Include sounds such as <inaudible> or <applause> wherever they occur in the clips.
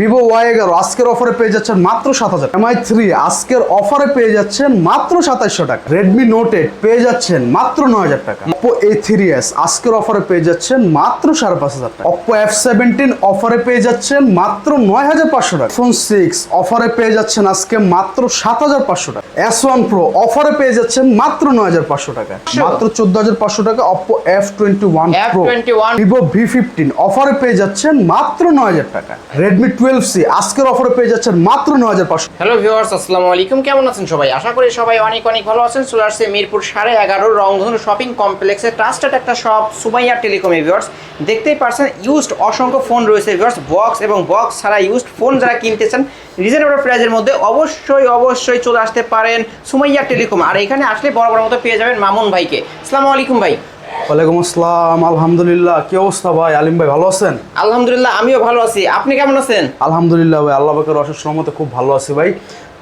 Vivo Y এগারো আজকের অফারে পেয়ে যাচ্ছেন মাত্র সাত হাজার। এমআই থ্রি আজকের অফারে পেয়ে যাচ্ছেন মাত্র সাতাইশশো টাকা। রেডমি নোট এইট পেয়ে যাচ্ছেন মাত্র নয় হাজার টাকা। অপো এ থ্রি এস আজকের অফারে পেয়ে যাচ্ছেন মাত্র সাড়ে পাঁচ হাজার টাকা। অপো এফ সেভেন্টিন অফারে পেয়ে যাচ্ছেন মাত্র নয় হাজার পাঁচশো টাকা। ফোন সিক্স অফারে পেয়ে যাচ্ছেন আজকে মাত্র সাত হাজার পাঁচশো টাকা। এস ওয়ান প্রো অফারে পেয়ে যাচ্ছেন মাত্র নয় হাজার পাঁচশো টাকা। মাত্র চোদ্দ হাজার পাঁচশো টাকা Oppo F twenty one pro F21 Vivo V fifteen অফারে পেয়ে যাচ্ছেন মাত্র নয় হাজার টাকা। রেডমি টুয়েলভ সি আজকের অফারে পেয়ে যাচ্ছেন মাত্র নয় হাজার পাঁচশো। হ্যালো ভিউয়ার্স আসসালামু আলাইকুম। কেমন আছেন সবাই? আশা করি সবাই অনেক অনেক ভালো আছেন। চলে আসছে মিরপুর সাড়ে এগারো রংধনু শপিং কমপ্লেক্সে ট্রাস্টেড একটা শপ সুমাইয়া টেলিকম ভিউয়ার্স দেখতেই পারছেন ইউজড অসংখ্য ফোন রয়েছে ভিউয়ার্স বক্স এবং বক্স ছাড়া ইউজড ফোন যারা কিনতে চান রিজনেবল প্রাইজের মধ্যে অবশ্যই অবশ্যই চলে আসতে পারেন সুমাইয়া টেলিকম আর এখানে আসলে বড় বড় মতো পেয়ে যাবেন মামুন ভাইকে। আসসালামু আলাইকুম ভাই। ওয়ালাইকুম আসসালাম আলহামদুলিল্লাহ। কি অবস্থা ভাই? আলিম ভাই ভালো আছেন? আলহামদুলিল্লাহ আমিও ভালো আছি। আপনি কেমন আছেন? আলহামদুলিল্লাহ ভাই আল্লাহ বাকের অশেষ রহমতে খুব ভালো আছি ভাই।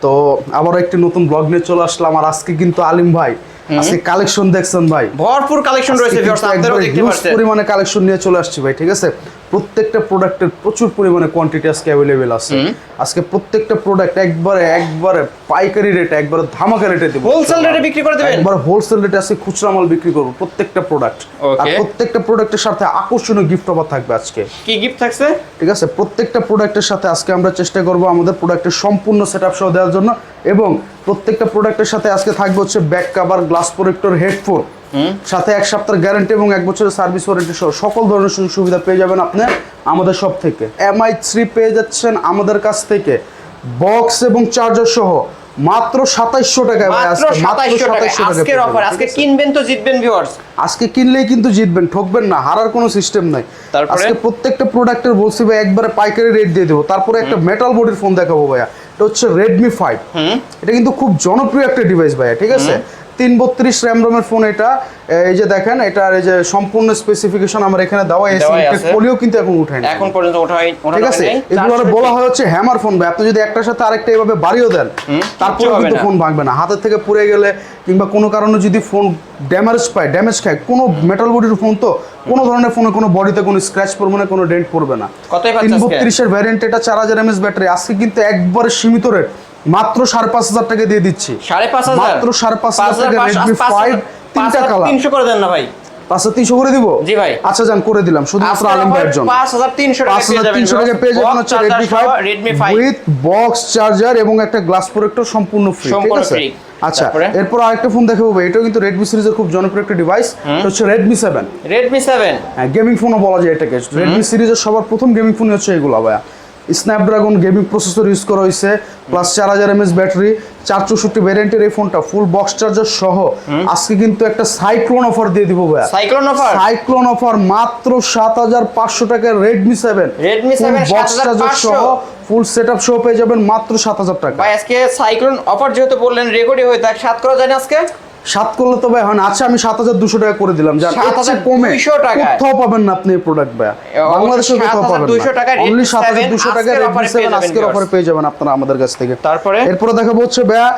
তো আবার একটি নতুন ব্লগ নিয়ে চলে আসলাম। আর আজকে কিন্তু আলিম ভাই আজকে কালেকশন দেখছেন ভাই। ভরপুর কালেকশন রয়েছে ভিউয়ার্স আপনারাও দেখতে পাচ্ছেন। পরিমাণে কালেকশন নিয়ে চলে আসছি ভাই ঠিক আছে? প্রত্যেকটা প্রোডাক্টের প্রচুর পরিমাণে কোয়ান্টিটি আজকে অ্যাভেলেবেল আছে। আজকে প্রত্যেকটা প্রোডাক্ট একবারে একবারে পাইকারি রেটে একবারে ধামাকা রেটে দেবো। হোলসেল রেটে বিক্রি করে দেবেন? একবার হোলসেল রেটে আজকে খুচরা মাল বিক্রি করব প্রত্যেকটা প্রোডাক্ট আর প্রত্যেকটা প্রোডাক্টের সাথে আকর্ষণীয় গিফট অফার থাকবে আজকে। কি গিফট থাকছে? ঠিক আছে? প্রত্যেকটা প্রোডাক্টের সাথে আজকে আমরা চেষ্টা করব আমাদের প্রোডাক্টের সম্পূর্ণ সেট আপ সহ দেওয়ার জন্য। এবং প্রত্যেকটা প্রোডাক্টের সাথে আজকে থাকবে হচ্ছে back cover glass protector headphone সাথে এক সপ্তাহের গ্যারান্টি এবং এক বছরের সার্ভিস ওয়ারেন্টি সহ সকল ধরনের সুযোগ সুবিধা পেয়ে যাবেন আপনি আমাদের সব থেকে। এমআই থ্রি পেয়ে যাচ্ছেন আমাদের কাছ থেকে। বক্স এবং চার্জার সহ মাত্র সাতাইশশো টাকায় ভাই আজকে মাত্র 2700 টাকা আজকের অফার আজকে কিনবেন তো জিতবেন ভিউয়ার্স আজকে কিনলেই কিন্তু জিতবেন ঠকবেন না হারার কোনো সিস্টেম নাই। আজকে প্রত্যেকটা প্রোডাক্টের বলছি ভাই একবারে পাইকারি রেট দিয়ে দেবো। তারপরে একটা মেটাল বডির ফোন দেখাবো ভাইয়া। এটা হচ্ছে রেডমি ফাইভ এটা কিন্তু খুব জনপ্রিয় একটা ডিভাইস ভাইয়া ঠিক আছে? তিন বত্রিশ র্যাম রোমের ফোন এটা। এই যে দেখেন এটার এই যে সম্পূর্ণ স্পেসিফিকেশন আমার এখানে দেওয়া আছে। পোলিও কিন্তু এখন উঠায় না এখন পর্যন্ত ওঠানো ঠিক আছে। এগুলো বলা হয় হচ্ছে হ্যামার ফোন ভাই। আপনি যদি একটার সাথে আরেকটা এভাবে বাড়িয়েও দেন তারপরে কিন্তু ফোন ভাঙবে না। হাতের থেকে পুড়ে গেলে কিংবা কোনো কারণে যদি ফোন ড্যামেজ পায় ড্যামেজ খায় কোনো মেটাল বডির ফোন তো কোনো ধরনের ফোনে কোনো বডিতে কোনো স্ক্র্যাচ পড়বে না কোনো ডেন্ট পড়বে না। তিন বত্রিশের ভ্যারিয়েন্ট এটা চার হাজার এমএস ব্যাটারি আজকে কিন্তু একবারে সীমিত রেট মাত্র সাড়ে পাঁচ হাজার টাকা দিয়ে দিচ্ছি। সাড়ে পাঁচ হাজার? মাত্র সাড়ে পাঁচ হাজার টাকা রেডমি ফাইভ তিনটা কালার। তিনশো করে দেন না ভাই। পাঁচ তিনশো করে দিব? জি ভাই। আচ্ছা যান করে দিলাম। শুধুমাত্র আলম ভাইয়ের জন্য পাঁচ হাজার তিনশো পাঁচ হাজার তিনশো টাকা পেয়ে যাবেন হচ্ছে Redmi five Redmi five with box charger এবং একটা গ্লাস প্রোটেক্টর সম্পূর্ণ ফ্রি ঠিক আছে? আচ্ছা এরপর আরেকটা ফোন দেখাবো এটাও কিন্তু রেডমি সিরিজের খুব জনপ্রিয় একটা ডিভাইস হচ্ছে রেডমি সেভেন রেডমি সেভেন হ্যাঁ গেমিং ফোনও বলা যায় এটাকে। রেডমি সিরিজের সবার প্রথম গেমিং ফোন হচ্ছে এগুলো ভাইয়া। স্ন্যাপড্রাগন গেমিং প্রসেসর ইউজ করা হয়েছে প্লাস চার হাজার এমএস ব্যাটারি চার চৌষট্টি ভ্যারিয়েন্টের এই ফোনটা ফুল বক্স চার্জার সহ। আজকে কিন্তু একটা সাইক্লোন অফার দিয়ে দিব ভাইয়া। সাইক্লোন অফার সাইক্লোন অফার মাত্র সাত হাজার পাঁচশো টাকার Redmi seven Redmi 7 box charger সহ ফুল সেট আপ সহ পেয়ে যাবেন মাত্র সাত হাজার টাকা। ভাই আজকে সাইক্লোন অফার যেহেতু বললেন রেকর্ডই হয়ে থাক সাত করা যায় না আজকে? সাত করলে তো ভাই হয় না। আচ্ছা আমি সাত হাজার দুশো টাকা করে দিলাম। যান এর কমে কোথাও পাবেন না আপনি এই প্রোডাক্ট ভাই বাংলাদেশে কোথাও পাবেন 7,200 না অনলি সাত হাজার দুশো টাকা আজকের অফারে পেয়ে যাবেন আপনারা আমাদের কাছ থেকে। তারপরে? এরপরে দেখাবো হচ্ছে ভাইয়া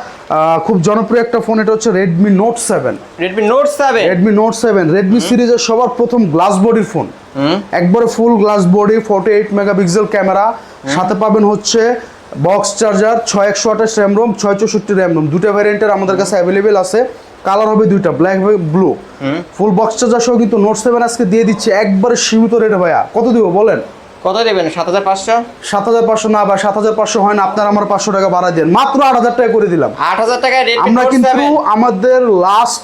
খুব জনপ্রিয় একটা ফোন এটা হচ্ছে Redmi note seven Redmi note seven Redmi note seven Redmi সিরিজের সবার প্রথম গ্লাস বডির ফোন একবারে full glass body forty eight megapixel camera সাথে পাবেন হচ্ছে বক্স চার্জার ছয় একশো আঠাশ র্যাম রোম ছয় চৌষট্টি র্যাম রোম দুটো ভ্যারিয়েন্টের আমাদের কাছে অ্যাভেলেবেল আছে। কালার হবে দুইটা black blue full box charger সহ কিন্তু নোট সেভেন আজকে দিয়ে দিচ্ছে একবারে সীমিত রেটে ভাইয়া। কত দিব বলেন? কত দেবেন? সাত হাজার পাঁচশো? সাত হাজার পাঁচশো না বা সাত হাজার পাঁচশো হয় না আপনার আমার পাঁচশো টাকা বাড়াই দেন। মাত্র আট হাজার টাকা করে দিলাম। আট হাজার রেডমি আমরা কিন্তু আমাদের লাস্ট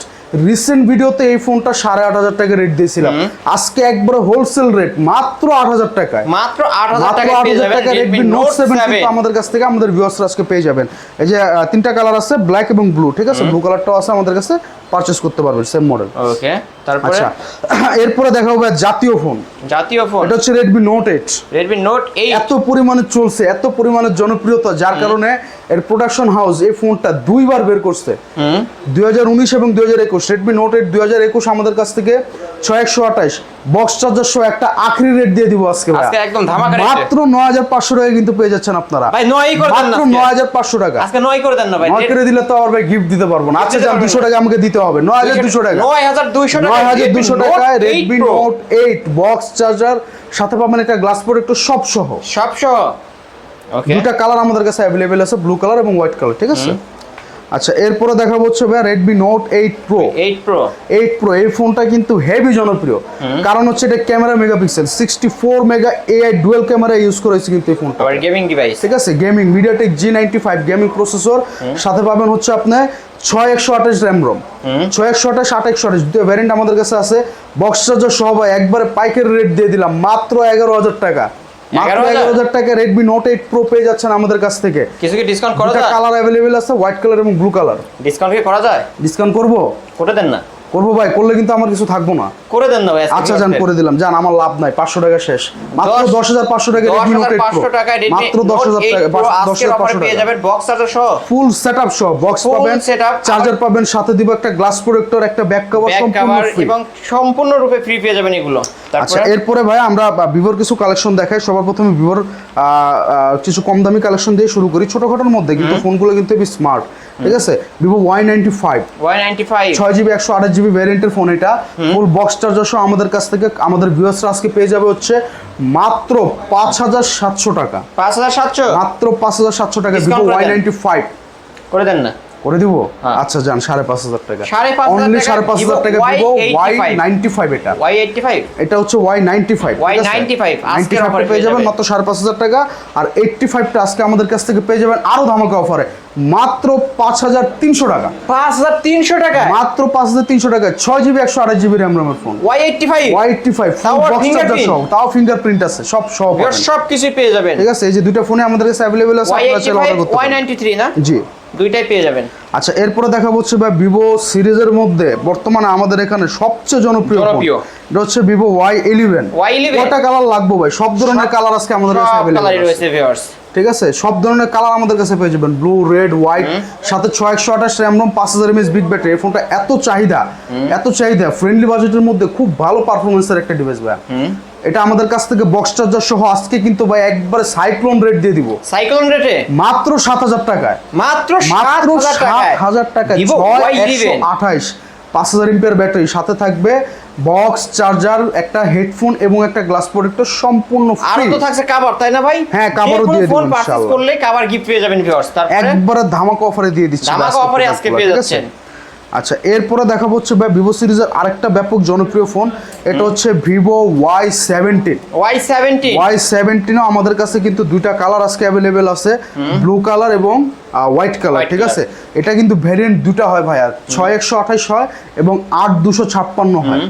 রিসেন্ট ভিডিওতে এই ফোনটা সাড়ে আট হাজার টাকা রেট দিয়েছিলাম। আজকে একবারে হোলসেল রেট মাত্র আট হাজার টাকায়। মাত্র আট হাজার টাকা রেডমি নোট সেভেন সেভেন কিন্তু আমাদের কাছ থেকে আমাদের ভিউয়ার্সরা আজকে পেয়ে যাবেন। এই যে তিনটা কালার আছে ব্ল্যাক এবং ব্লু ঠিক আছে? ব্লু কালারটাও আছে আমাদের কাছে পারচেস করতে পারবেন সেম মডেল ওকে তারপরে? আচ্ছা <clears throat> এরপরে দেখা হবে জাতীয় ফোন জাতীয় ফোন এটা হচ্ছে এত পরিমাণে চলছে এত পরিমাণে জনপ্রিয়তা যার কারণে এর প্রোডাকশন হাউস এই ফোনটা দুইবার বের করছে। দুই হাজার উনিশ এবং আমাদের কাছ থেকে বক্স চার্জার সহ একটা আখরি রেট দিয়ে দিব আজকে আজকে একদম ধামাকা rate মাত্র নয় হাজার পাঁচশো টাকা কিন্তু পেয়ে যাচ্ছেন আপনারা। ভাই করে দেন না মাত্র টাকা। আজকে করে দেন না ভাই। করে দিলে তো আবার ভাই গিফট দিতে পারব না। আচ্ছা যান। টাকা আমাকে দিতে হবে। নয় হাজার দুশো টাকা। নয় হাজার দুইশো টাকা নয় হাজার দুশো টাকায় Redmi note eight box charger সাথে পাবেন একটা গ্লাস প্রোটেক্টর সব সহ। সব সহ. দুটা কালার আমাদের কাছে অ্যাভেলেবেল আছে ব্লু কালার এবং হোয়াইট কালার ঠিক আছে? আচ্ছা এরপরে দেখাবো হচ্ছে ভাই Redmi note eight pro eight pro eight pro এই ফোনটা কিন্তু হেভি জনপ্রিয়। কারণ হচ্ছে এটা camera megapixel sixty four mega AI dual camera use করেছে কিন্তু এই ফোনটা গেমিং ডিভাইস ঠিক আছে? Gaming MediaTek G ninety five gaming processor সাথে পাবেন হচ্ছে আপনার ছয় একশো আঠাশ র্যাম রোম। ছয় একশো আঠাশ আট একশো আঠাশ দুটো ভ্যারিয়েন্ট আমাদের কাছে আছে। বক্স চার্জার সহ একবারে পাইকারি রেট দিয়ে দিলাম মাত্র এগারো হাজার টাকা। মাত্র এগারো হাজার? টাকা রেডমি নোট এইট প্রো পেয়ে যাচ্ছেন আমাদের কাছ থেকে। কিছু কি ডিসকাউন্ট করা যায়? কালার অ্যাভেলেবেল আছে হোয়াইট কালার এবং ব্লু কালার ডিসকাউন্ট কি করা যায়? ডিসকাউন্ট করব? করে দেন না। করব ভাই করলে কিন্তু আমার কিছু থাকব না। করে দেন না ভাই আচ্ছা যান করে দিলাম। যান আমার লাভ নাই পাঁচশো টাকা শেষ। মাত্র দশ- হাজার পাঁচশো টাকা রেডমি নোট প্রো 10500 মাত্র দশ হাজার টাকা দশ হাজার পাঁচশো পেয়ে টাকা। যাবেন বক্স চার্জার সহ। ফুল সেটআপ সহ বক্স পাবেন। চার্জার পাবেন সাথে দিব একটা গ্লাস প্রোটেক্টর একটা ব্যাক কভার সম্পূর্ণ এবং সম্পূর্ণরূপে ফ্রি পেয়ে যাবেন এগুলো। আচ্ছা এরপরে ভাই আমরা ভিভোর কিছু কালেকশন দেখাই। সবার প্রথমে ভিভোর কিছু কম দামি কালেকশন দিয়ে শুরু করি। ছোটখাটোর মধ্যে কিন্তু ফোনগুলো কিন্তু হেবি স্মার্ট ঠিক আছে? Vivo Y ninety five Y ninety five ছয় জিবি একশো আঠাশ জিবি ভ্যারিয়েন্টের ফোন এটা। ফুল বক্স চার্জার সহ আমাদের কাছ থেকে আমাদের ভিউয়ার্সরা আজকে পেয়ে যাবে হচ্ছে মাত্র পাঁচ হাজার সাতশো টাকা। পাঁচ হাজার সাতশো? মাত্র পাঁচ হাজার সাতশো টাকা ভিভো ওয়াই নাইনটি ফাইভ করে দেন না? করে দিব? হ্যাঁ। আচ্ছা যান সাড়ে পাঁচ হাজার টাকা। অনলি টাকা সাড়ে পাঁচ হাজার টাকা Vivo Y Y85 ninety five এটা। ওয়াই এইটটি ফাইভ এটা হচ্ছে ওয়াই নাইনটি ফাইভ Y95 আজকের offer এ পেয়ে পেয়ে যাবেন। মাত্র সাড়ে পাঁচ হাজার টাকা আর এইটটি ফাইভটা আজকে আমাদের কাছ থেকে পেয়ে যাবেন আরও ধামাকা অফারে মাত্র পাঁচ হাজার তিনশো টাকা। পাঁচ হাজার তিনশো টাকা। মাত্র পাঁচ হাজার তিনশো টাকা। ছয় জিবি একশো আঠাশ জিবি র্যাম রোমের phone Y eighty five Y eighty five? সহ তাও ফিঙ্গারপ্রিন্ট আছে সব পাবেন। সব কিছুই পেয়ে যাবেন। ঠিক আছে এই যে দুইটা ফোনে আমাদের কাছে অ্যাভেলেবেল আছে ওয়াই নাইনটি থ্রি না? জি। দুইটাই পেয়ে যাবেন। আচ্ছা এরপরে দেখা হচ্ছে ভাই ভিভো সিরিজের মধ্যে বর্তমানে আমাদের এখানে সবচেয়ে জনপ্রিয় ফোন। জনপ্রিয়। এটা হচ্ছে ভিভো ওয়াই ইলেভেন Y11 কটা কালার লাগবে ভাই? সব ধরনের কালার আজকে আমাদের কাছে অ্যাভেলেবল কালারই রয়েছে ভিউয়ার্স ঠিক আছে? সব ধরনের কালার আমাদের কাছে পেয়ে যাবেন। ব্লু রেড হোয়াইট সাথে ছয় একশো আঠাশ র্যাম রোম পাঁচ হাজার এমএস বিগ ব্যাটারি এই ফোনটা এত চাহিদা এত চাহিদা ফ্রেন্ডলি বাজেটের মধ্যে খুব ভালো পারফরমেন্সের একটা ডিভাইস ভাই। এটা আমাদের কাছ থেকে বক্স চার্জার সহ আজকে কিন্তু ভাই একবারে সাইক্লোন রেট দিয়ে দিব। সাইক্লোন রেটে মাত্র সাত হাজার টাকায়। মাত্র মাত্র সাত সাত হাজার হাজার টাকা Vivo ছয় Y11 পাঁচ হাজার এমপিয়ার ব্যাটারি সাথে থাকবে বক্স চার্জার একটা হেডফোন এবং একটা গ্লাস প্রোটেক্টর সম্পূর্ণ আরও ফ্রি তো থাকছে কাভার তাই না ভাই? হ্যাঁ, coverও দিয়ে ফোন দিবেন পারচেজ করলে কাভার গিফট পেয়ে যাবেন ভিউয়ার্স তারপরে একবারে ধামাকা অফারে দিয়ে দিচ্ছি ধামাকা এ আজকে পেয়ে যাচ্ছেন। আচ্ছা এরপরে দেখাবো হচ্ছে ভাই ভিভো সিরিজের আরেকটা ব্যাপক জনপ্রিয় ফোন। এটা হচ্ছে Vivo Y seventeen Y seventy Y সেভেন্টিনও আমাদের কাছে কিন্তু দুইটা কালার আজকে অ্যাভেলেবেল আছে। ব্লু কালার এবং হোয়াইট কালার ঠিক আছে? এটা কিন্তু ভ্যারিয়েন্ট দুটা হয় ভাইয়া। ছয় একশো আঠাশ হয় এবং আট দুশো ছাপ্পান্ন হয়।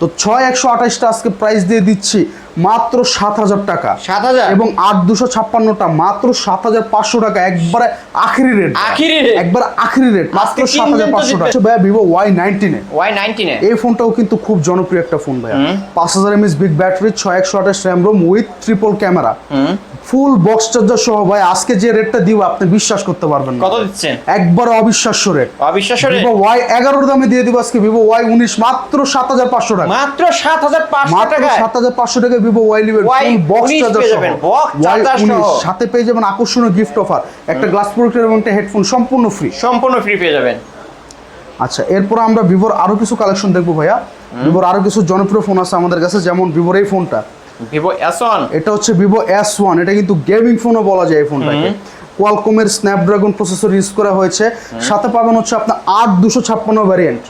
তো ছয় একশো আঠাশটা আজকে প্রাইস দিয়ে দিচ্ছি। মাত্র সাত হাজার টাকা। সাত হাজার? এবং আট দুশো ছাপ্পান্নটা মাত্র সাত হাজার পাঁচশো টাকা। একবারে আখিরি রেট আখিরি rate? একবার আখিরি রেট মাত্র সাত হাজার পাঁচশো টাকা। ভাইয়া ভিভো ওয়াই নাইনটিনে ওয়াই নাইনটিনে এই ফোনটাও কিন্তু খুব জনপ্রিয় একটা ফোন ভাইয়া। পাঁচ হাজার এমএস বিগ ব্যাটারি ছয় একশো আঠাশ RAM ROM with triple camera full box charger সহ ভাই আজকে যে রেটটা দিব আপনি বিশ্বাস করতে পারবেন না। কত দিচ্ছেন? একবার অবিশ্বাস্য রেট অবিশ্বাস্য রে ভিভো ওয়াই এগারোর দামে দিয়ে দিব আজকে ভিভো ওয়াই উনিশ মাত্র সাত হাজার পাঁচশো টাকা। মাত্র সাত হাজার পাঁচশো টাকায়? সাত হাজার পাঁচশো টাকা ভিভো ওয়াই বক্স চার্জার সাথে পেয়ে যাবেন আকর্ষণীয় গিফট অফার একটা গ্লাস প্রোটেক্টর এবং একটা হেডফোন সম্পূর্ণ ফ্রি সম্পূর্ণ ফ্রি পেয়ে যাবেন। আচ্ছা এরপর আমরা ভিভোর আরও কিছু কালেকশন দেখব ভাইয়া। ভিভোর আরও কিছু জনপ্রিয় ফোন আছে আমাদের কাছে যেমন ভিভোর এই ফোনটা ভিভো এস ওয়ান এটা হচ্ছে ভিভো এস ওয়ান এটা কিন্তু গেমিং ফোনও বলা যায় এই ফোনটাকে কোয়ালকমের স্ন্যাপড্রাগন প্রসেসর ইউজ করা হয়েছে। সাথে পাবেন হচ্ছে আপনার আট দুশো ছাপ্পান্ন ভ্যারিয়েন্ট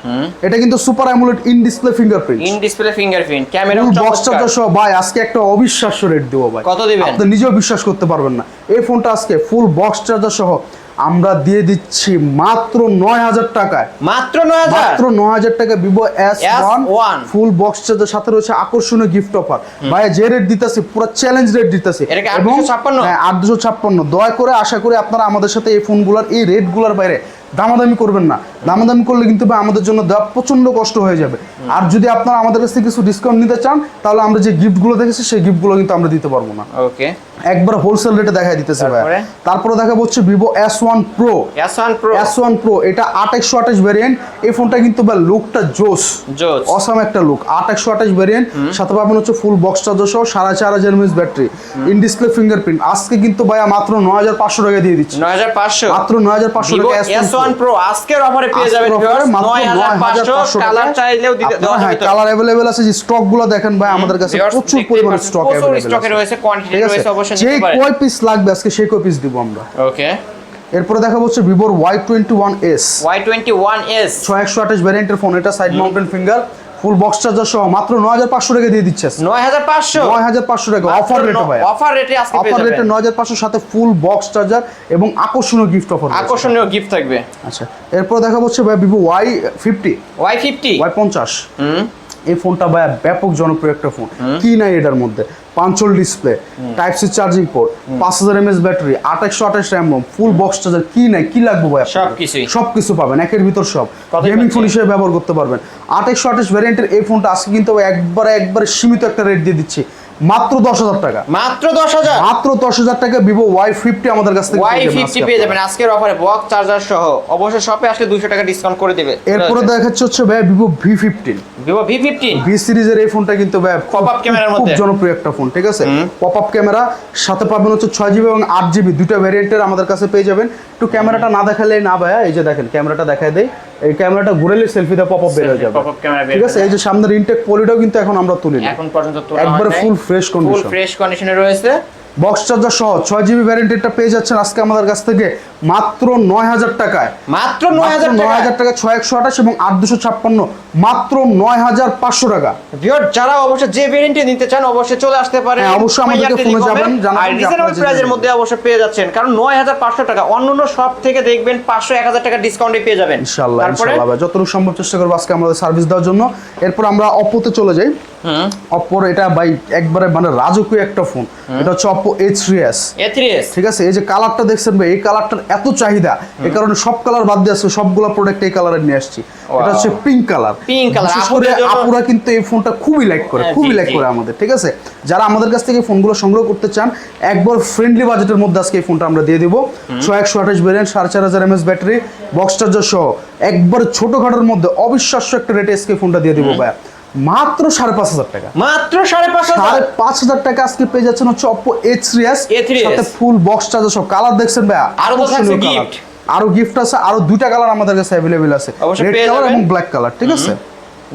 এটা কিন্তু super AMOLED in display fingerprint in display fingerprint camera box charger সহ ভাই আজকে একটা অবিশ্বাস্য রেট দেবো ভাই। কত দিবেন? আপনি নিজেও বিশ্বাস করতে পারবেন না। এই ফোনটা আজকে ফুল বক্স চার্জার সহ আমরা দিয়ে দিচ্ছি মাত্র নয় হাজার টাকায়। মাত্র নয় হাজার? মাত্র নয় হাজার টাকা Vivo S one one full box charger সাথে রয়েছে আকর্ষণীয় গিফট অফার ভাই যে রেট দিতেছে পুরো চ্যালেঞ্জ রেট দিতেছে। এবং কি 856? হ্যাঁ আট দুশো ছাপ্পান্ন। দয়া করে আশা করি আপনারা আমাদের সাথে এই ফোনগুলোর এই রেটগুলোর বাইরে দামাদামি করবেন না। দামাদামি করলে কিন্তু ভাই আমাদের জন্য দেওয়া প্রচণ্ড কষ্ট হয়ে যাবে। আর যদি আপনারা আমাদের কাছ থেকে কিছু ডিসকাউন্ট নিতে চান তাহলে আমরা যে গিফটগুলো দেখেছি সেই গিফটগুলো কিন্তু আমরা দিতে পারব না। ওকে একবার হোলসেল রেটে দেখা দিতেছে ভাই। তারপরে? দেখা হচ্ছে Vivo S one pro S one pro S one pro এটা আট একশো আঠাশ ভ্যারিয়েন্ট এই ফোনটা কিন্তু বা লুকটা জোস। জোস। অসাম একটা লুক আট একশো আঠাশ ভ্যারিয়েন্ট সাথে পাবেন হচ্ছে ফুল বক্স চার্জার সহ সাড়ে চার হাজার mAh battery in display fingerprint আজকে কিন্তু ভাইয়া মাত্র নয় হাজার পাঁচশো টাকা দিয়ে দিচ্ছি। নয় হাজার পাঁচশো। মাত্র নয় হাজার পাঁচশো টাকা ওয়ান প্রো আজকের অফারে পেয়ে যাবেন কালার চাইলেও দিতে হ্যাঁ কালার अवेलेबल আছে যে স্টকগুলো দেখেন ভাই আমাদের কাছে প্রচুর পরিমাণে স্টক अवेलेबल স্টকে রয়েছে কোয়ান্টিটি রয়েছে অবশ্যই যে কয় পিস লাগবে আজকে সেই কয় পিস দিব আমরা। ওকে। এরপরে দেখা হচ্ছে ভিভোর Y twenty one S Y twenty one S ছয় একশো আঠাশ ভ্যারিয়েন্টের ফোন এটা side mounted finger full box charger সহ মাত্র নয় হাজার পাঁচশো টাকা দিয়ে দিচ্ছে। নয় হাজার পাঁচশো? নয় হাজার পাঁচশো টাকা। অফার রেটে ভাই অফার রেটে আজকে পেয়ে অফার রেটে যাবেন। নয় হাজার পাঁচশোর সাথে ফুল বক্স চার্জার এবং আকর্ষণীয় গিফট অফার আকর্ষণীয় গিফট থাকবে। আচ্ছা এরপর দেখা হচ্ছে ভাই ওয়াই ফিফটি ওয়াই পঞ্চাশ। হুম। এই ফোনটা ভাই ব্যাপক জনপ্রিয় একটা ফোন। কি নাই এটার মধ্যে? Punch hole display type C charging port পাঁচ হাজার এমএস ব্যাটারি একশো আঠাশ RAM ROM full box charger কি নাই কি লাগবে ভাই? সবকিছুই। সবকিছু পাবেন একের ভিতর সব। গেমিং ফোন হিসেবে ব্যবহার করতে পারবেন। একশো আঠাশ ভ্যারিয়েন্টের এই ফোনটা আজকে কিন্তু একবারে একবারে সীমিত একটা রেট দিয়ে দিচ্ছি। মাত্র দশ হাজার টাকা। মাত্র দশ হাজার? মাত্র দশ হাজার টাকা ভিভো ওয়াই ফিফটি আমাদের কাছ থেকে ওয়াই পেয়ে যাবেন ফিফটি আজকে পেয়ে যাবেন আজকের অফারে বক্স চার্জার সহ। অবশ্যই শপে আসলে দুশো টাকা ডিসকাউন্ট করে দিবে। এরপরে দেখাচ্ছে হচ্ছে ভাই Vivo V fifteen Vivo V fifteen V সিরিজের এই ফোনটা কিন্তু খুব- Pop-up ক্যামেরার খুব মধ্যে। জনপ্রিয় একটা ফোন ঠিক আছে? পপ আপ ক্যামেরা সাথে পাবেন হচ্ছে ছয় জিবি এবং আট জিবি দুটো ভ্যারিয়েন্টের আমাদের কাছে পেয়ে যাবেন। একটু ক্যামেরাটা না দেখালে না ভাইয়া এই যে দেখেন ক্যামেরাটা দেখায় দেয় এই ক্যামেরাটা ঘুরেলে সেলফিতে পপ আপ বের হয়ে যাবে। ঠিক আছে? এই যে সামনের ইনটেক পলিটাও কিন্তু এখন আমরা তুলি এখন পর্যন্ত তোলা একবারে full fresh ফুল ফ্রেশ কন্ডিশনে রয়েছে। বক্স চার্জার সহ ছয় জিবি ভ্যারিয়েন্টেরটা পেয়ে যাচ্ছেন আজকে আমাদের কাছ থেকে মাত্র নয় হাজার টাকায়। মাত্র নয় হাজার নয় হাজার টাকা ছয় একশো আঠাশ এবং আট দুশো ছাপ্পান্ন মাত্র নয় হাজার পাঁচশো টাকা। যারা অবশ্যই যে ভেরিয়েন্টে নিতে চান অবশ্যই চলে আসতে পারেন। হ্যাঁ, অবশ্যই আমাদেরকে ফোনে যাবেন, আর রিজনেবল প্রাইজের মধ্যে অবশ্যই পেয়ে যাচ্ছেন। কারণ নয় হাজার পাঁচশো টাকা অন্য অন্য শপ থেকে দেখবেন পাঁচশো এক হাজার টাকা ডিসকাউন্টে পেয়ে যাবেন। ইনশাল্লাহ ইনশাল্লাহ যতটুকু সম্ভব চেষ্টা করব আজকে আমাদের সার্ভিস দেওয়ার জন্য। এরপর আমরা অপ্পোতে চলে যাই। অপ্পোর এটা ভাই একবারে মানে রাজকীয় একটা ফোন এটা হচ্ছে এইচ এ থ্রি এস ঠিক আছে? এই যে কালারটা দেখছেন ভাই এই কালারটার এত চাহিদা এই কারণে সব কালার বাদ দিয়ে আসছে সবগুলো প্রোডাক্ট এই কালারে নিয়ে আসছি। এটা হচ্ছে পিঙ্ক কালার বিশেষ করে আপুরা কিন্তু এই ফোনটা খুবই লাইক করে হ্যাঁ, খুবই লাইক করে আমাদের ঠিক আছে? যারা আমাদের কাছ থেকে ফোনগুলো সংগ্রহ করতে চান একবার ফ্রেন্ডলি বাজেটের মধ্যে আজকে এই ফোনটা আমরা দিয়ে দিব। ছয় একশো আঠাশ ভ্যারিয়েন্ট সাড়ে চার হাজার এমএস ব্যাটারি বক্স চার্জার সহ। একবার ছোটখাটোর মধ্যে অবিশ্বাস্য একটা রেটে আজকে ফোনটা দিয়ে দিব ভাই মাত্র সাড়ে পাঁচ হাজার টাকা। মাত্র সাড়ে পাঁচ সাড়ে হাজার পাঁচ হাজার টাকা আজকে পেয়ে যাচ্ছেন হচ্ছে Oppo A three S A3s সাথে ফুল বক্স চার্জার সব। কালার দেখছেন ভাইয়া? আরও gift। আরও গিফট আছে আরও দুইটা কালার আমাদের কাছে অ্যাভেলেবেল আছে। রেড কালার এবং ব্ল্যাক কালার ঠিক আছে?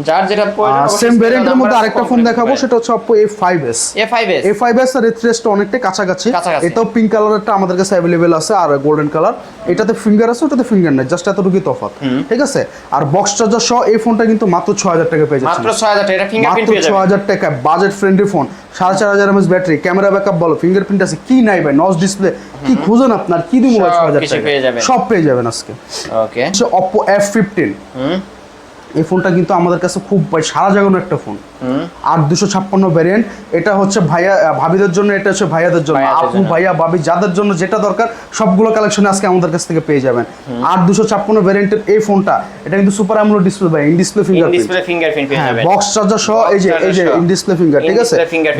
যার যেটা সেম ভ্যারিয়েন্টের মধ্যে আরেকটা ফোন দেখাবো সেটা হচ্ছে এস এ ফাইভ এস আর রেথ্রেসটা অনেকটা কাছাকাছি। এটাও পিঙ্ক কালারটা আমাদের কাছে অ্যাভেলেবেল আছে আর গোল্ডেন কালার এটাতে ফিঙ্গার আছে ওটাতে ফিঙ্গার নেই জাস্ট এতটুকুই তফাৎ। ঠিক আছে? আর বক্স চার্জার সহ এই ফোনটা কিন্তু মাত্র ছয় হাজার টাকা পেয়ে যাচ্ছে। মাত্র ছয় হাজার টাকা এটা ফিঙ্গারপ্রিন্ট পেয়ে ছ যাবেন হাজার টাকা বাজেট ফ্রেন্ডলি ফোন সাড়ে চার হাজার এমএস ব্যাটারি ক্যামেরা ব্যাকআপ বলো ফিঙ্গারপ্রিন্ট আছে কি নাই ভাই নস ডিসপ্লে কি খুঁজেন আপনার কি দিব ভাই ছ সব হাজার কিছু টাকা সব পেয়ে যাবেন আজকে। ওকে এফ ফিফটিন এই ফোনটা কিন্তু আমাদের কাছে খুব সারা জাগানো একটা ফোন। আর দুশো ছাপ্পান্ন ভ্যারিয়েন্ট এটা হচ্ছে ভাইয়া ভাবিদের জন্য এটা হচ্ছে ভাইয়াদের জন্য। আপু ভাইয়া ভাবি যাদের জন্য যেটা দরকার সবগুলো কালেকশন আজকে আমাদের কাছ থেকে পেয়ে যাবেন। আর দুশো ছাপ্পান্ন ভ্যারিয়েন্টের এই ফোনটা এটা কিন্তু সুপার অ্যামোলেড ডিসপ্লে ভাই in display fingerprint box charger সহ এই যে এই যে ইন ডিসপ্লে ফিঙ্গার ঠিক আছে?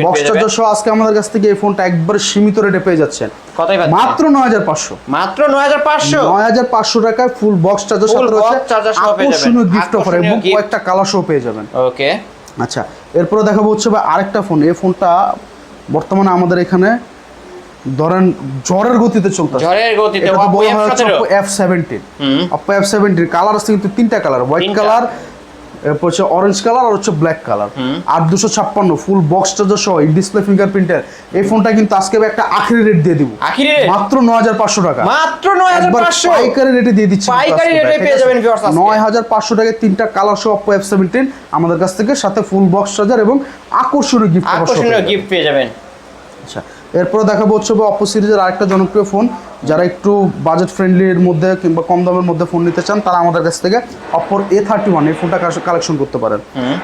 বক্স চার্জার সহ আজকে আমাদের কাছ থেকে এই ফোনটা একবার সীমিত রেটে পেয়ে যাচ্ছেন। মাত্র নয় হাজার পাঁচশো। মাত্র নয় হাজার পাঁচশো? নয় হাজার পাঁচশো টাকায় ফুল বক্স চার্জার সাথে রয়েছে। আকর্ষণীয় গিফট অফার এবং কয়েকটা কালার শো পেয়ে যাবেন। ওকে আচ্ছা এরপরে দেখাবো হচ্ছে আরেকটা ফোন এই ফোনটা বর্তমানে আমাদের এখানে ধরেন জ্বরের গতিতে চলতেছে। ঝড়ের গতিতে Oppo F seventeen Oppo F হচ্ছে F17 Oppo F17 Oppo F17 colour আছে কিন্তু তিনটা কালার হোয়াইট কালার এরপর হচ্ছে অরেঞ্জ কালার আর হচ্ছে ব্ল্যাক কালার আর দুশো ছাপ্পান্ন ফুল বক্স চার্জার সহ ডিসপ্লে ফিঙ্গারপ্রিন্টের এই ফোনটা কিন্তু আজকে একটা আখেরি রেট দিয়ে দিব। আখিরি মাত্র টাকা। মাত্র নয় হাজার একবার পাঁচশো? পাইকারি রেটে দিয়ে দিচ্ছি পাইকারি এ পেয়ে যাবেন। নয় হাজার পাঁচশো টাকায় তিনটা কালার সহ এফ সেভেন্টিন আমাদের কাছ থেকে সাথে ফুল বক্স চার্জার এবং আকর্ষণীয় গিফট আকর্ষণীয় গিফট পেয়ে যাবেন। আচ্ছা এরপরে দেখাবো হচ্ছে অপো সিরিজের আরেকটা জনপ্রিয় ফোন যারা একটু বাজেট ফ্রেন্ডলির মধ্যে কিংবা কম দামের মধ্যে ফোন নিতে চান তারা আমাদের কাছ থেকে অপর এ থার্টি ওয়ান এই ফোনটা কালেকশন করতে পারেন।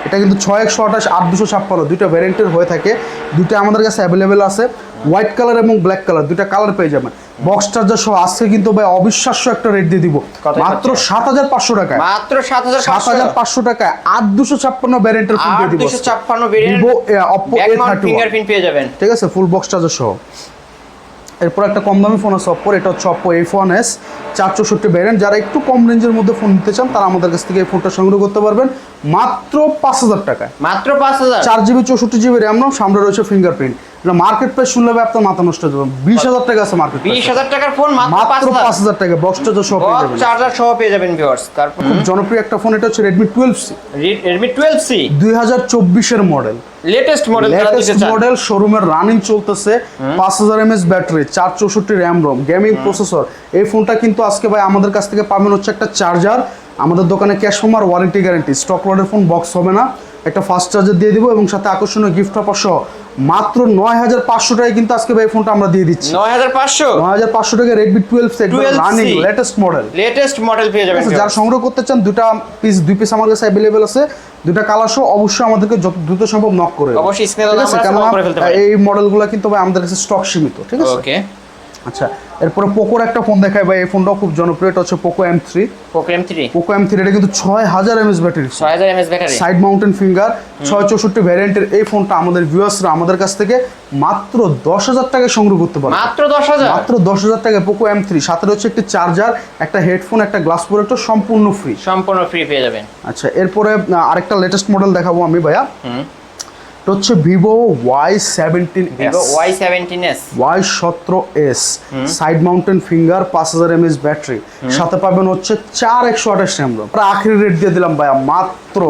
এটা কিন্তু ছয় একশো আঠাশ আট দুশো ছাপ্পান্ন দুইটা ভ্যারিয়েন্টের হয়ে থাকে। দুইটা আমাদের কাছে অ্যাভেলেবেল আছে। হোয়াইট কালার এবং ব্ল্যাক কালার দুইটা কালার পেয়ে যাবেন। বক্স চার্জার সহ আজকে কিন্তু ভাই অবিশ্বাস্য একটা রেট দিয়ে দিব। মাত্র সাত হাজার পাঁচশো টাকায়। মাত্র সাত হাজার সাত হাজার পাঁচশো টাকায় আট দুশো ছাপ্পান্ন ভ্যারিয়েন্টের ফোন দিয়ে দিব ছাপ্পান্ন variant Vivo Oppo A thirty fingerprint পেয়ে যাবেন। ঠিক আছে? ফুল বক্স চার্জার সহ। এরপর একটা কম দামি ফোন আছে অপ্পোর এটা হচ্ছে অপ্পো এফ ওয়ান এস চার চৌষট্টি ব্যারেন্ট যারা একটু কম রেঞ্জের মধ্যে ফোন নিতে চান তারা আমাদের কাছ থেকে এই ফোনটা সংগ্রহ করতে পারবেন। মাত্র পাঁচ হাজার টাকায়। মাত্র পাঁচ হাজার? চার জিবি চৌষট্টি জিবি র্যাম সামনে রয়েছে ফিঙ্গারপ্রিন্ট মার্কেট প্রাইস শুনলে আপনার মাথা নষ্ট হয়ে যাবে। বিশ হাজার টাকা আছে মার্কেট বিশ হাজার টাকার ফোন মাত্র পাঁচ হাজার। টাকা বক্স চার্জার সহ পেয়ে যাবেন। চার্জার সহ পেয়ে যাবেন ভিউয়ার্স তারপর খুব জনপ্রিয় একটা ফোন এটা হচ্ছে Redmi twelve C Redmi twelve C দুই হাজার চব্বিশের model latest model latest model শোরুমের রানিং চলতেছে পাঁচ হাজার এমএস ব্যাটারি চার চৌষট্টি র্যাম রোম গেমিং প্রসেসর এই ফোনটা কিন্তু আজকে ভাই আমাদের কাছ থেকে পাবেন হচ্ছে একটা চার্জার আমাদের দোকানে ক্যাশ ফোমার ওয়ারেন্টি গ্যারেন্টি স্টক লটের ফোন বক্স হবে না। একটা ফাস্ট চার্জার দিয়ে দিব এবং সাথে আকর্ষণীয় গিফট অফার সহ মাত্র নয় হাজার পাঁচশো টাকায় কিন্তু আজকে ভাই ফোনটা আমরা দিয়ে দিচ্ছি। নয় হাজার পাঁচশো? নয় হাজার পাঁচশো টাকা Redmi twelve 12C running latest model latest model পেয়ে যাবেন যারা সংগ্রহ করতে চান দুটা পিস দুই পিস আমার কাছে অ্যাভেলেবেল আছে। দুটা কালার সহ অবশ্যই আমাদেরকে যত দ্রুত সম্ভব নক করে। অবশ্যই স্ক্রিনে এই মডেলগুলো কিন্তু ভাই আমাদের কাছে স্টক সীমিত ঠিক আছে? ওকে আচ্ছা এরপরে পোকোর একটা ফোন দেখায় ভাই এই ফোনটাও খুব জনপ্রিয় এটা হচ্ছে Poco M three. Poco M three. Poco M three এটা কিন্তু ছয় হাজার এমএস ব্যাটারি। ছয় হাজার mAh battery. Side mounted finger ছয় চৌষট্টি ভ্যারিয়েন্টের এই ফোনটা আমাদের ভিউয়ার্সরা আমাদের কাছ থেকে মাত্র দশ হাজার টাকায় সংগ্রহ করতে পারে মাত্র দশ হাজার? মাত্র দশ হাজার টাকায় পোকো এম থ্রি সাথে রয়েছে একটি চার্জার একটা হেডফোন একটা গ্লাস প্রোডাক্টর সম্পূর্ণ ফ্রি সম্পূর্ণ ফ্রি পেয়ে যাবেন। আচ্ছা এরপরে আরেকটা লেটেস্ট মডেল দেখাবো আমি ভাইয়া। হুম। এটা হচ্ছে Vivo Y seventeen Y seventeen S Y সতেরো এস সাইড মাউন্টেন ফিঙ্গার পাঁচ হাজার এমএস ব্যাটারি সাথে পাবেন হচ্ছে চার একশো আঠাশ র্যাম আখেরি রেট দিয়ে দিলাম ভাইয়া মাত্র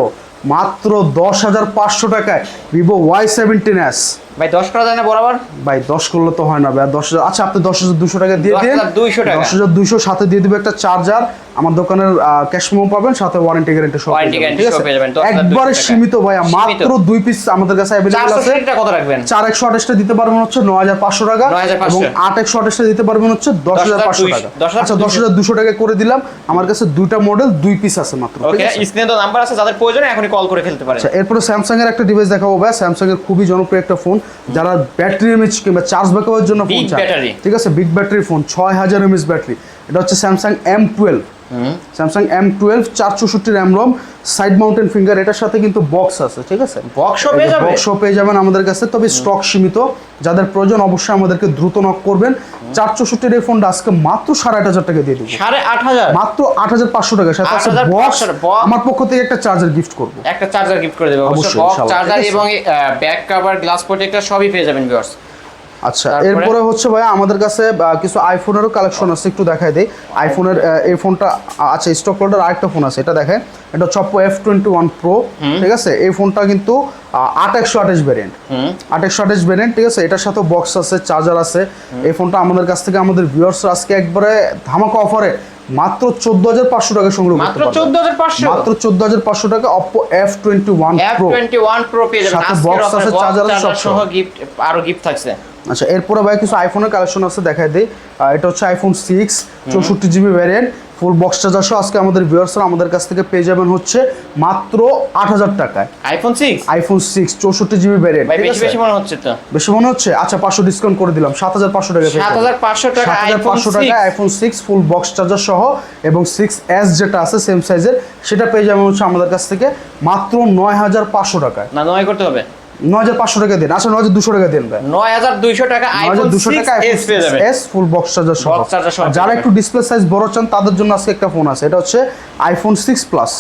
মাত্র দশ হাজার পাঁচশো টাকায় ভিভো ওয়াই সেভেন্টিন এস ভাই দশ করা যায় না বরাবর? ভাই দশ করলে তো হয় না ভাই। দশ হাজার আচ্ছা আপনি দশ হাজার দুশো টাকা দিয়ে দিন। 10,200 টাকা। দশ হাজার দুশো সাথে দিয়ে দিবে একটা চার্জার আমার দোকানের ক্যাশ মেমো পাবেন সাথে ওয়ারেন্টি গ্যারেন্টি সব 10,200 একবারে সীমিত ভাইয়া মাত্র দুই পিস আমাদের কাছে অ্যাভেলেবল আছে। কত রাখবেন? চার একশো আঠাশটা দিতে পারবেন হচ্ছে নয় হাজার পাঁচশো টাকা এবং আট একশো আঠাশটা দিতে পারবেন হচ্ছে দশ হাজার পাঁচশো টাকা। আচ্ছা দশ হাজার দুশো টাকা করে দিলাম। আমার কাছে দুইটা মডেল দুই পিস আছে মাত্র ওকে স্ক্রিনে তো নাম্বার আছে যাদের প্রয়োজন এখনই কল করে ফেলতে পারেন। আচ্ছা এরপরে স্যামসাং এর একটা ডিভাইস দেখাবো ভাই। স্যামসাং এর খুবই জনপ্রিয় একটা ফোন যারা ব্যাটারি এমএচ কিংবা চার্জ ব্যাকআপের জন্য ফোন। ঠিক আছে? বিগ ব্যাটারি ফোন ছয় হাজার এমএচ ব্যাটারি এটা হচ্ছে Samsung M twelve Samsung M twelve চার চৌষট্টি RAM ROM side mounted finger এটার সাথে কিন্তু বক্স আছে ঠিক আছে? বক্সও পেয়ে যাবে? বক্সও পেয়ে যাবেন আমাদের কাছে তবে স্টক সীমিত। যাদের প্রয়োজন অবশ্যই আমাদেরকে দ্রুত নক করবেন। চার চৌষট্টির এই ফোনটা আজকে মাত্র সাড়ে আট হাজার টাকা দিয়ে দেবো। সাড়ে আট হাজার? মাত্র আট হাজার পাঁচশো টাকা সাথে আছে বক্স আমার পক্ষ থেকে একটা চার্জার গিফট করব। একটা চার্জার গিফট করে দেবে অবশ্যই। চার্জার এবং ব্যাক কভার গ্লাস প্রোটেক্টর সবই পেয়ে যাবেন ভিউয়ার্স আচ্ছা এরপরে হচ্ছে ভাই আমাদের কাছে কিছু আইফোনেরও কালেকশন আছে একটু দেখাই দেই। আইফোনের এই ফোনটা আচ্ছা স্টক লোডের আরেকটা ফোন আছে এটা দেখেন। এটা হচ্ছে Oppo F twenty one pro ঠিক আছে? এই ফোনটা কিন্তু আট একশো আঠাশ ভ্যারিয়েন্ট আট একশো আঠাশ ভ্যারিয়েন্ট ঠিক আছে? এটার সাথে বক্স আছে চার্জার আছে। এই ফোনটা আমাদের কাছ থেকে আমাদের ভিউয়ার্স আজকে একবারে ধামাকা অফারে মাত্র চোদ্দ হাজার পাঁচশো টাকা সংগ্রহ করতে মাত্র পারবেন চোদ্দ হাজার পাঁচশো? মাত্র চোদ্দ হাজার পাঁচশো টাকা Oppo F twenty one pro twenty one pro পেয়ে যাবেন। সাথে offer আছে, সহ সহ। গিফট আরও গিফট থাকছে। আচ্ছা এরপরে ভাই কিছু আইফোনের কালেকশন আছে দেখাই দিই। এটা হচ্ছে আইফোন সিক্স চৌষট্টি GB variant full box charger সহ আজকে আমাদের ভিউয়ার্সরা আমাদের কাছ থেকে পেয়ে যাবেন হচ্ছে মাত্র আট হাজার টাকায়। আইফোন সিক্স আইফোন সিক্স চৌষট্টি জিবি ভ্যারিয়েন্ট বেশি বেশি মনে হচ্ছে তো। বেশি মনে হচ্ছে? আচ্ছা পাঁচশো ডিসকাউন্ট করে দিলাম সাত হাজার পাঁচশো টাকা সাত হাজার পাঁচশো টাকা সাত হাজার আইফোন পাঁচশো টাকা iPhone six full box charger সহ এবং সিক্স এস যেটা আছে সেম সাইজের সেটা পেয়ে যাবেন হচ্ছে আমাদের কাছ থেকে মাত্র নয় হাজার পাঁচশো টাকায়। না নয় করতে হবে। টাকা দিন। আচ্ছা নয় টাকা দিন ভাই। নয় হাজার দুইশো টাকা আইফোন দুশো সিক্স টাকা এস পেয়ে যাবে। এস ফুল বক্স চার্জার সহ। Box charger সহ আর যারা একটু ডিসপ্লে সাইজ বড় চান তাদের জন্য আজকে একটা ফোন আছে। এটা হচ্ছে আইফোন প্লাস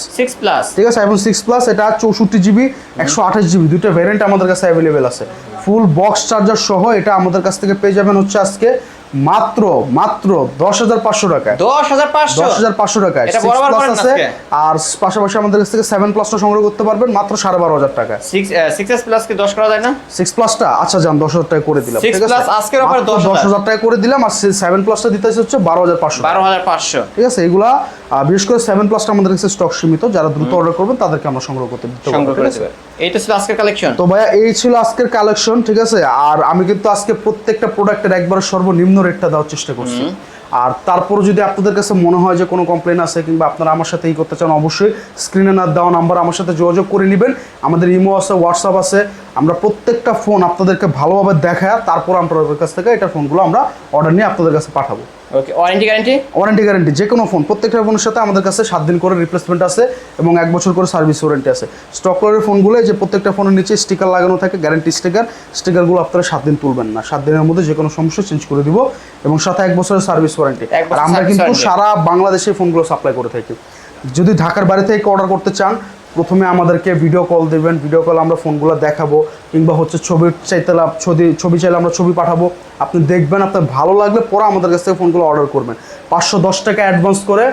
ঠিক আছে আইফোন প্লাস এটা চৌষট্টি জিবি একশো আঠাশ জিবি দুটো ভ্যারিয়েন্ট আমাদের কাছে আছে। ফুল বক্স চার্জার সহ এটা আমাদের কাছ থেকে পেয়ে যাবেন হচ্ছে আজকে মাত্র মাত্র দশ হাজার পাঁচশো টাকায়। দশ হাজার পাঁচশো? দশ হাজার পাঁচশো টাকায়। সিক্স প্লাস আছে। আর পাশাপাশি আমাদের কাছ থেকে সেভেন প্লাসটা সংগ্রহ করতে পারবেন মাত্র সাড়ে বারো হাজার টাকায়। সিক্স প্লাস কি দশ করা যায় না? সিক্স প্লাসটা আচ্ছা যান দশ হাজার টাকা করে দিলাম 6 ঠিক আছে? plus আজকের offer মাত্র 10,000 দশ হাজার টাকা করে দিলাম আর সেভেন প্লাসটা দিতে হচ্ছে বারো হাজার পাঁচশো বারো হাজার পাঁচশো। ঠিক আছে? এগুলা বিশেষ করে সেভেন প্লাসটা আমাদের কাছে স্টক সীমিত যারা দ্রুত অর্ডার করবেন তাদেরকে আমরা সংগ্রহ করতে দিতে এইটা ছিল আজকের কালেকশন তো ভাইয়া এই ছিল আজকের কালেকশন ঠিক আছে? আর আমি কিন্তু আজকে প্রত্যেকটা প্রোডাক্টের একবার সর্বনিম্ন রেটটা দেওয়ার চেষ্টা করছি। আর তারপর যদি আপনাদের কাছে মনে হয় যে কোনো কমপ্লেন আছে কিংবা আপনারা আমার সাথে এই করতে চান, অবশ্যই স্ক্রিনে না দেওয়া নাম্বার আমার সাথে যোগাযোগ করে নেবেন। আমাদের ইমো আছে হোয়াটসঅ্যাপ আছে। আমরা প্রত্যেকটা ফোন আপনাদেরকে ভালোভাবে দেখা তারপর আপনাদের কাছ থেকে এটা ফোনগুলো আমরা অর্ডার নিয়ে আপনাদের কাছে পাঠাবো। Okay warranty guarantee warranty guarantee যে কোনো ফোন প্রত্যেকটা ফোনের সাথে আমাদের কাছে সাত দিন করে রিপ্লেসমেন্ট আছে এবং এক বছর করে সার্ভিস ওয়ারেন্টি আছে। স্টকলারের ফোনগুলো যে প্রত্যেকটা ফোনের নিচে স্টিকার লাগানো থাকে গ্যারান্টি স্টিকার স্টিকারগুলো আপনারা সাত দিন তুলবেন না। সাত দিনের মধ্যে যে কোনো সমস্যা চেঞ্জ করে দিব এবং সাথে এক বছরের সার্ভিস ওয়ারেন্টি আর আমরা কিন্তু সারা বাংলাদেশে ফোনগুলো সাপ্লাই করে থাকি। যদি ঢাকার বাইরে থেকে অর্ডার করতে চান, প্রথমে আমাদেরকে ভিডিও কল দেবেন। ভিডিও কল আমরা ফোনগুলো দেখাবো, কিংবা হচ্ছে ছবি চাইতে ছবি ছবি চাইলে আমরা ছবি পাঠাবো। আপনি দেখবেন আপনার ভালো লাগলে পরে আমাদের কাছ থেকে ফোনগুলো অর্ডার করবেন। পাঁচশো দশ টাকা অ্যাডভান্স করে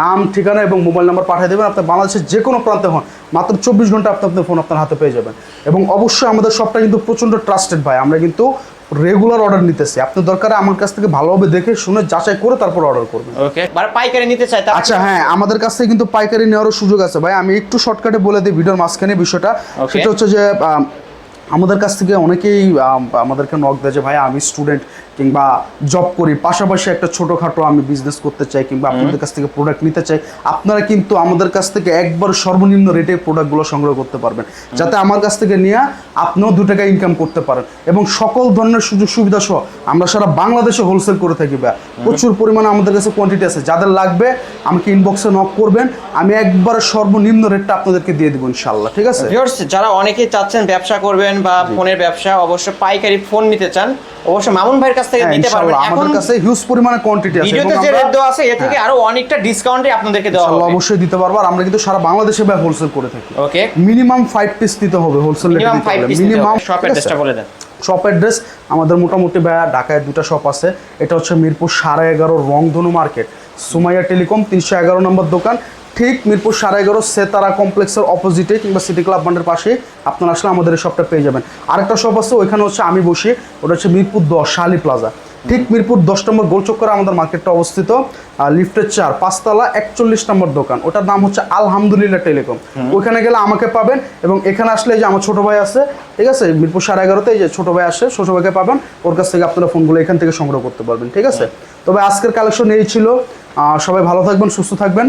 নাম, ঠিকানা এবং মোবাইল নাম্বার পাঠিয়ে দেবেন। আপনার বাংলাদেশের যে কোনো প্রান্তে হন, মাত্র চব্বিশ ঘণ্টা আপনি আপনার ফোন আপনার হাতে পেয়ে যাবেন। এবং অবশ্যই আমাদের শপটা কিন্তু প্রচণ্ড ট্রাস্টেড ভাই। আমরা কিন্তু রেগুলার অর্ডার নিতেছে। আপনি দরকার আমার কাছ থেকে ভালোভাবে দেখে শুনে যাচাই করে তারপর অর্ডার করবেন। ওকে মানে পাইকারি নিতে চাই তা আচ্ছা হ্যাঁ আমাদের কাছ থেকে কিন্তু পাইকারি নেওয়ারও সুযোগ আছে। ভাই আমি একটু শর্টকাটে বলে দিই ভিডিওর মাঝখানে বিষয়টা। সেটা হচ্ছে যে আমাদের কাছ থেকে অনেকেই আমাদেরকে নক দেয় যে ভাই আমি স্টুডেন্ট কিংবা জব করি। পাশাপাশি একটা ছোটোখাটো আমি বিজনেস করতে চাই কিংবা আপনাদের কাছ থেকে প্রোডাক্ট নিতে চাই। আপনারা কিন্তু আমাদের কাছ থেকে একবার সর্বনিম্ন রেটে প্রোডাক্টগুলো সংগ্রহ করতে পারবেন। যাতে আমার কাছ থেকে নিয়ে আপনিও দু টাকা ইনকাম করতে পারেন। এবং সকল ধরনের সুযোগ সুবিধা সহ আমরা সারা বাংলাদেশে হোলসেল করে থাকি ভাই প্রচুর পরিমাণে আমাদের কাছে কোয়ান্টিটি আছে। যাদের লাগবে আমাকে ইনবক্সে নক করবেন। আমি একবার সর্বনিম্ন রেটটা আপনাদেরকে দিয়ে দেবো ইনশাল্লাহ ঠিক আছে? যারা অনেকেই চাচ্ছেন ব্যবসা করবেন বা ফোনের ব্যবসা অবশ্য পাইকারি ফোন নিতে চান অবশ্য মামুন ভাইয়ের কাছ থেকে হ্যাঁ, নিতে পারবেন। এখন আমাদের কাছে হিউজ পরিমাণে কোয়ান্টিটি আছে ভিডিওতে যে রেট দেওয়া আছে এ থেকে আরও অনেকটা ডিসকাউন্টে আপনাদেরকে দেওয়া হবে। অবশ্যই দিতে পারব। আর আমরা কিন্তু সারা বাংলাদেশে ভাই হোলসেল করে থাকি। ওকে মিনিমাম ফাইভ পিস দিতে হবে wholesale minimum five piece minimum shop অ্যাড্রেসটা বলে দেন। শপ অ্যাড্রেস আমাদের মোটামুটি ভাইয়া ঢাকায় দুটো শপ আছে। এটা হচ্ছে মিরপুর সাড়ে এগারো রংধনু মার্কেট সুমাইয়া টেলিকম তিনশো এগারো নম্বর দোকান। ঠিক মিরপুর সাড়ে এগারো সেতারা কমপ্লেক্সের অপোজিটে কিংবা সিটি ক্লাব বান্ডের পাশে আপনারা আসলে আমাদের এই শপটা পেয়ে যাবেন। আরেকটা শপ আছে ওইখানে হচ্ছে আমি বসি ওটা হচ্ছে মিরপুর দশ শালি প্লাজা ঠিক মিরপুর দশ নম্বর গোলচক্করে আমাদের মার্কেটটা অবস্থিত লিফটের চার পাঁচতলা একচল্লিশ নম্বর দোকান। ওটার নাম হচ্ছে আলহামদুলিল্লাহ টেলিকম। ওইখানে গেলে আমাকে পাবেন এবং এখানে আসলে যে আমার ছোট ভাই আছে ঠিক আছে? মিরপুর সাড়ে এগারোতে এই যে ছোট ভাই আসে ছোট ভাইকে পাবেন ওর কাছ থেকে আপনারা ফোনগুলো এখান থেকে সংগ্রহ করতে পারবেন ঠিক আছে? তবে আজকের কালেকশন এই ছিল। সবাই ভালো থাকবেন সুস্থ থাকবেন।